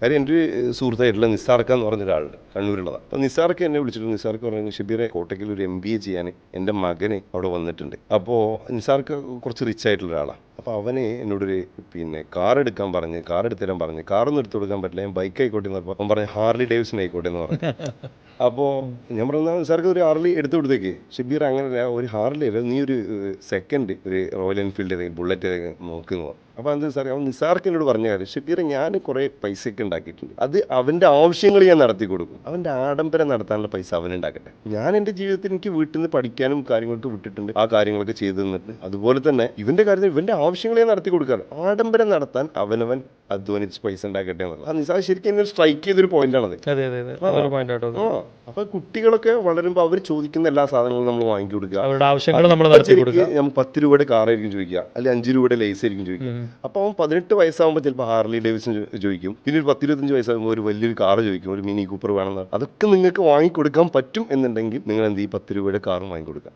കാര്യം എന്റെ ഒരു സുഹൃത്തായിട്ടുള്ള നിസാർക്ക എന്ന് പറഞ്ഞ ഒരാളുണ്ട് കണ്ണൂരുള്ളതാണ് അപ്പോൾ നിസാർക്ക എന്നെ വിളിച്ചിട്ട് നിസ്സാർക്ക് പറഞ്ഞു ഷബീറെ കോട്ടയ്ക്കൽ ഒരു എം ബി എ ചെയ്യാൻ എന്റെ മകനെ അവിടെ വന്നിട്ടുണ്ട്. അപ്പോൾ നിസാർക്ക കുറച്ച് റിച്ച് ആയിട്ടുള്ള ഒരാളാണ് അപ്പോൾ അവന് എന്നോടൊരു പിന്നെ കാർ എടുക്കാൻ പറഞ്ഞ് കാർ എടുത്തു തരാൻ പറഞ്ഞ് കാറൊന്നും എടുത്തു കൊടുക്കാൻ പറ്റില്ല. ഞാൻ ബൈക്ക് ആയിക്കോട്ടെ എന്ന് പറഞ്ഞു ഹാർലി ഡേവിസൺ ആയിക്കോട്ടെ എന്ന് പറഞ്ഞു. അപ്പോൾ ഞാൻ പറഞ്ഞാൽ സാർക്ക് ഒരു ഹാർലി എടുത്തു കൊടുത്തേക്ക്. ഷിബീർ അങ്ങനെ ഒരു ഹാർലി അല്ല നീ ഒരു സെക്കൻഡ് ഒരു റോയൽ എൻഫീൽഡ് ഏതെങ്കിലും ബുള്ളറ്റ് ഏതെങ്കിലും നോക്കുന്നു അപ്പോൾ എന്താ സാറേ അവൻ നിസാർക്ക് എന്നോട് പറഞ്ഞ കാര്യം ഷിബീർ ഞാൻ കുറേ പൈസയൊക്കെ ഉണ്ടാക്കിയിട്ടുണ്ട്. അത് അവന്റെ ആവശ്യങ്ങൾ ഞാൻ നടത്തി കൊടുക്കും. അവന്റെ ആഡംബരം നടത്താനുള്ള പൈസ അവൻ ഉണ്ടാക്കട്ടെ. ഞാൻ എന്റെ ജീവിതത്തിൽ എനിക്ക് വീട്ടിൽ നിന്ന് പഠിക്കാനും കാര്യങ്ങളൊക്കെ വിട്ടിട്ടുണ്ട് ആ കാര്യങ്ങളൊക്കെ ചെയ്തു തന്നിട്ട്. അതുപോലെ തന്നെ ഇവന്റെ കാര്യത്തിൽ ഇവന്റെ ആവശ്യങ്ങളെ നടത്തി കൊടുക്കാറ്. ആഡംബരം നടത്താൻ അവനവൻ അധ്വാനിച്ച് പൈസ ഉണ്ടാക്കട്ടെ എന്നുള്ളത് ആ നിസാർ ശരിക്കും എന്നെ സ്ട്രൈക്ക് ചെയ്തൊരു പോയിന്റാണത്. അപ്പൊ കുട്ടികളൊക്കെ വളരുമ്പോൾ അവർ ചോദിക്കുന്ന എല്ലാ സാധനങ്ങളും നമ്മൾ വാങ്ങി കൊടുക്കുക. അവരുടെ ആവശ്യങ്ങൾ നമ്മൾ നമുക്ക് പത്ത് രൂപയുടെ കാറായിരിക്കും ചോദിക്കുക. അല്ലെങ്കിൽ അഞ്ച് രൂപയുടെ ലേസ് ആയിരിക്കും ചോദിക്കുക. അപ്പൊ അവൻ പതിനെട്ട് വയസ്സാകുമ്പോൾ ചിലപ്പോൾ ഹാർലി ഡേവിസൺ ചോദിക്കും. പിന്നെ ഒരു പത്തിരുപത്തഞ്ച് വയസ്സാകുമ്പോൾ ഒരു വലിയൊരു കാർ ചോദിക്കും. ഒരു മിനി കൂപ്പർ വേണമെന്ന്. അതൊക്കെ നിങ്ങൾക്ക് വാങ്ങിക്കൊടുക്കാൻ പറ്റും എന്നുണ്ടെങ്കിൽ നിങ്ങൾ എന്ത് ഈ പത്ത് രൂപയുടെ കാറും വാങ്ങിക്കൊടുക്കുക.